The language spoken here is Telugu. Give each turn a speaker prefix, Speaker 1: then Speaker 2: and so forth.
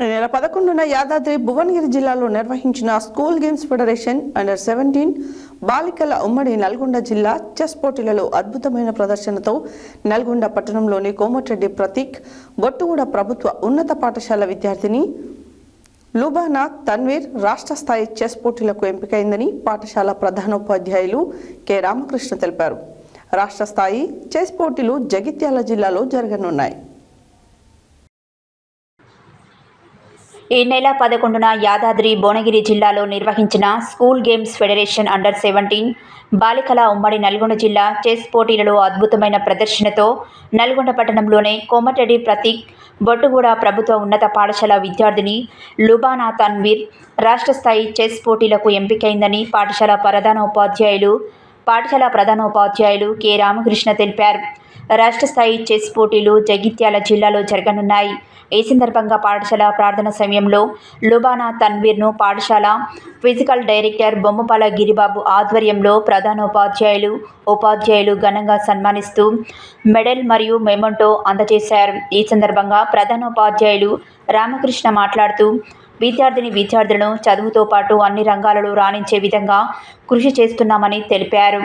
Speaker 1: నెల పదకొండున యాదాద్రి భువనగిరి జిల్లాలో నిర్వహించిన school games federation under seventeen బాలికల ఉమ్మడి నల్గొండ జిల్లా చెస్ పోటీలలో అద్భుతమైన ప్రదర్శనతో నల్గొండ పట్టణంలోని కోమటిరెడ్డి ప్రతీక్ బొట్టుగూడ ప్రభుత్వ ఉన్నత పాఠశాల విద్యార్థిని లుబానా తన్వీర్ రాష్ట్ర స్థాయి చెస్ పోటీలకు ఎంపికైందని పాఠశాల ప్రధానోపాధ్యాయులు కె. రామకృష్ణ తెలిపారు. రాష్ట్ర స్థాయి చెస్ పోటీలు జగిత్యాల జిల్లాలో జరగనున్నాయి.
Speaker 2: ఈ నెల పదకొండున యాదాద్రి భువనగిరి జిల్లాలో నిర్వహించిన school games federation under seventeen బాలికల ఉమ్మడి నల్గొండ జిల్లా చెస్ పోటీలలో అద్భుతమైన ప్రదర్శనతో నల్గొండ పట్టణంలోనే కోమటిరెడ్డి ప్రతీక్ బొట్టుగూడ ప్రభుత్వ ఉన్నత పాఠశాల విద్యార్థిని లుబానా తన్వీర్ రాష్ట్ర స్థాయి చెస్ పోటీలకు ఎంపికైందని పాఠశాల ప్రధానోపాధ్యాయులు పాఠశాల ప్రధానోపాధ్యాయులు కె రామకృష్ణ తెలిపారు. రాష్ట్ర స్థాయి చెస్ పోటీలు జగిత్యాల జిల్లాలో జరగనున్నాయి. ఈ సందర్భంగా పాఠశాల ప్రార్థన సమయంలో లుబానా తన్వీర్ను పాఠశాల ఫిజికల్ డైరెక్టర్ బొమ్మపాల గిరిబాబు ఆధ్వర్యంలో ప్రధానోపాధ్యాయులు ఉపాధ్యాయులు ఘనంగా సన్మానిస్తూ మెడల్ మరియు మెమంటో అందజేశారు. ఈ సందర్భంగా ప్రధానోపాధ్యాయులు రామకృష్ణ మాట్లాడుతూ విద్యార్థిని విద్యార్థులను చదువుతో పాటు అన్ని రంగాలలో రాణించే విధంగా కృషి చేస్తున్నామని తెలిపారు.